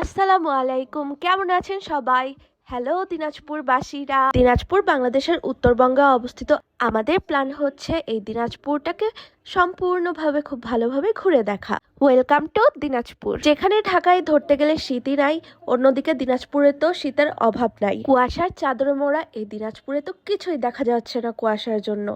আসসালামু আলাইকুম, কেমন আছেন সবাই? হ্যালো দিনাজপুরবাসীরা। দিনাজপুর, বাংলাদেশের উত্তরবঙ্গে অবস্থিত আমাদের প্ল্যান হচ্ছে এই দিনাজপুরটাকে সম্পূর্ণভাবে খুব ভালোভাবে ঘুরে দেখা। Welcome to Dinajpur. যেখানে ঢাকায় ধরতে গেলে শীতই নাই, অন্যদিকে দিনাজপুরে তো শীতের অভাব নাই। কুয়াশার চাদরে মোড়া এই দিনাজপুরে তো কিছুই দেখা যাচ্ছে না কুয়াশার জন্য।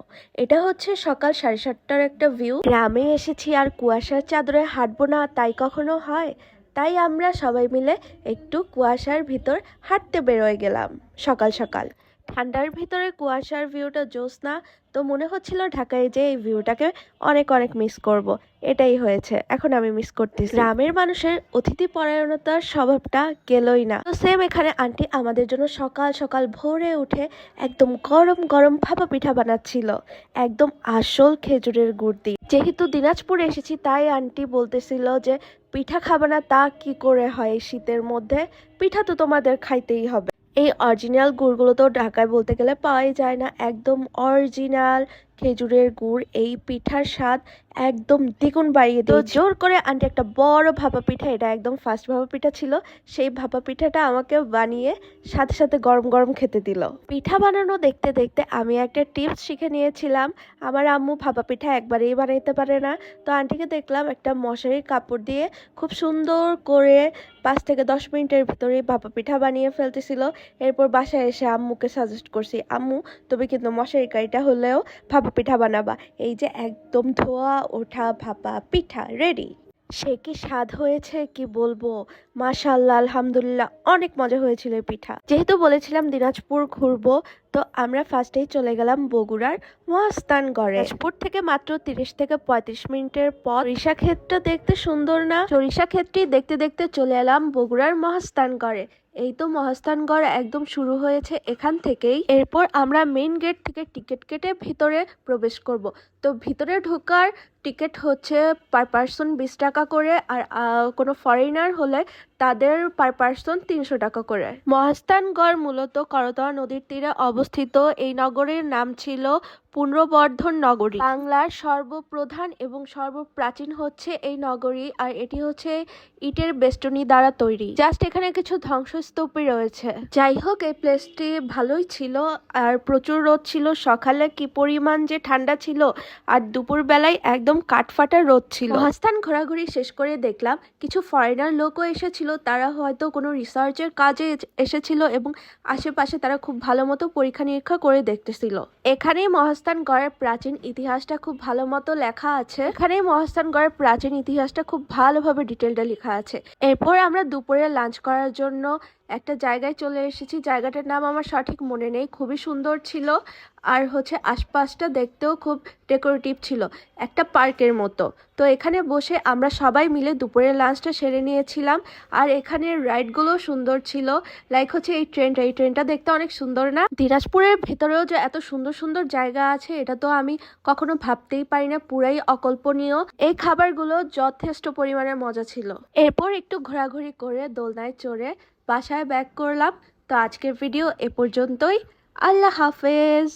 এটা হচ্ছে সকাল সাড়ে সাতটার একটা ভিউ গ্রামে এসেছি আর কুয়াশার চাদরে হাঁটবো না, তাই কখনো হয়? তাই আমরা সবাই মিলে একটু কুয়াশার ভিতর হাঁটতে বেরোয় গেলাম সকাল সকাল। ঠান্ডার ভিতরে কুয়াশার ভিউটা জোৎস্না তো মনে হচ্ছিল ঢাকায় যে এই ভিউটাকে অনেক অনেক মিস করব। এটাই হয়েছে, এখন আমি মিস করতেছি। গ্রামের মানুষের অতিথি পরায়ণতার স্বভাবটা গেলই না। তো সেম এখানে আন্টি আমাদের জন্য সকাল সকাল ভোরে উঠে একদম গরম গরম ভাপা পিঠা বানাচ্ছিল, একদম আসল খেজুরের গুড় দিয়ে। যেহেতু দিনাজপুরে এসেছি, তাই আন্টি বলতেছিল যে, পিঠা খাবে না, তা কি করে হয় শীতের মধ্যে? পিঠা তো তোমাদের খাইতেই হবে। এই অরিজিনাল গুড়গুলো তো ঢাকায় বলতে গেলে পাওয়াই যায় না একদম অরিজিনাল খেজুরের গুড় এই পিঠার স্বাদ একদম দ্বিগুণ বাড়িয়ে দিল জোর করে আন্টি একটা বড় ভাপা পিঠা এটা একদম ফার্স্ট ভাপা পিঠা ছিল সেই ভাপা পিঠাটা আমাকে বানিয়ে সাথে সাথে গরম গরম খেতে দিল। পিঠা বানানো দেখতে দেখতে আমি একটা টিপস শিখে নিয়েছিলাম আমার আম্মু ভাপা পিঠা একবারেই বানাইতে পারে না। তো আন্টিকে দেখলাম একটা মশারির কাপড় দিয়ে খুব সুন্দর করে পাঁচ থেকে দশ মিনিটের ভিতরে ভাপা পিঠা বানিয়ে ফেলতেছিল। এরপর বাসায় এসে আম্মুকে সাজেস্ট করছি আম্মু তবে কিন্তু মশারি কারিটা হলেও ভাপা পিঠা বানাবা। এই যে একদম ধোয়া, ওঠা, ভাপা, পিঠা রেডি সে কি স্বাদ হয়েছে, কি বলব? মাশাল্লাহ, আলহামদুলিল্লাহ, অনেক মজা হয়েছিল পিঠা। যেহেতু বলেছিলাম দিনাজপুর ঘুরবো তো আমরা ফার্স্টেই চলে গেলাম বগুড়ার মহাস্থানগড়ে দিনাজপুর থেকে মাত্র তিরিশ থেকে পঁয়ত্রিশ মিনিটের পর সরিষা ক্ষেতটা দেখতে সুন্দর না? সরিষা ক্ষেতটি দেখতে দেখতে চলে এলাম বগুড়ার মহাস্থানগড়ে এই তো মহাস্থানগড় একদম শুরু হয়েছে এখান থেকেই। এরপর আমরা মেইন গেট থেকে টিকিট কেটে ভিতরে প্রবেশ করব। তো ভিতরে ঢোকার টিকিট হচ্ছে পার পার্সন বিশ টাকা করে আর কোনো ফরেনার হলে তাদের পার পার্সন তিনশো টাকা করে। মহাস্থানগড় মূলত করতোয়া নদীর তীরে অবস্থিত। এই নগরের নাম ছিল পুনর্বর্ধন নগরী। বাংলার সর্বপ্রধান এবং সর্বপ্রাচীন হচ্ছে এই নগরী আর এটি হচ্ছে ইটের বেষ্টনী দ্বারা তৈরি। জাস্ট এখানে কিছু ধ্বংসস্তূপই রয়েছে। যাই হোক, এই প্লেসটি ভালোই ছিল আর প্রচুর রোদ ছিল। সকালে কি পরিমাণ যে ঠান্ডা ছিল আর দুপুর বেলায় একদম কাঠফাটা রোদ ছিল। মহাস্থান ঘোরাঘুরি শেষ করে দেখলাম, কিছু ফরেনার লোকও এসেছিল। তারা হয়তো কোনো রিসার্চের কাজে এসেছিল এবং আশেপাশে তারা খুব ভালো মতো পরীক্ষা নিরীক্ষা করে দেখতেছিল। এখানেই মহাস্থানগড়ের প্রাচীন ইতিহাসটা খুব ভালো মতো লেখা আছে। এখানেই মহাস্থানগড়ের প্রাচীন ইতিহাসটা খুব ভালোভাবে ডিটেলটা লেখা আছে। এরপর আমরা দুপুরে লাঞ্চ করার জন্য একটা জায়গায় চলে এসেছি। জায়গাটার নাম আমার সঠিক মনে নেই। খুবই সুন্দর ছিল আর হচ্ছে আশপাশটা দেখতেও খুব ডেকোরেটিভ ছিল। একটা পার্কের মতো। তো এখানে বসে আমরা সবাই মিলে দুপুরের লাঞ্চটা সেরে নিয়েছিলাম আর এখানে রাইডগুলো সুন্দর ছিল। লাইক হচ্ছে এই ট্রেনটা এই ট্রেনটা দেখতে অনেক সুন্দর না? দিনাজপুরের ভেতরেও যে এত সুন্দর সুন্দর জায়গা আছে, এটা তো আমি কখনো ভাবতেই পারি না। পুরাই অকল্পনীয়। এই খাবারগুলো যথেষ্ট পরিমাণে মজা ছিল। এরপর একটু ঘোরাঘুরি করে দোলনায় চড়ে বাসায় ব্যাক করলাম। তো আজকের ভিডিও এ পর্যন্তই। আল্লাহ হাফেজ।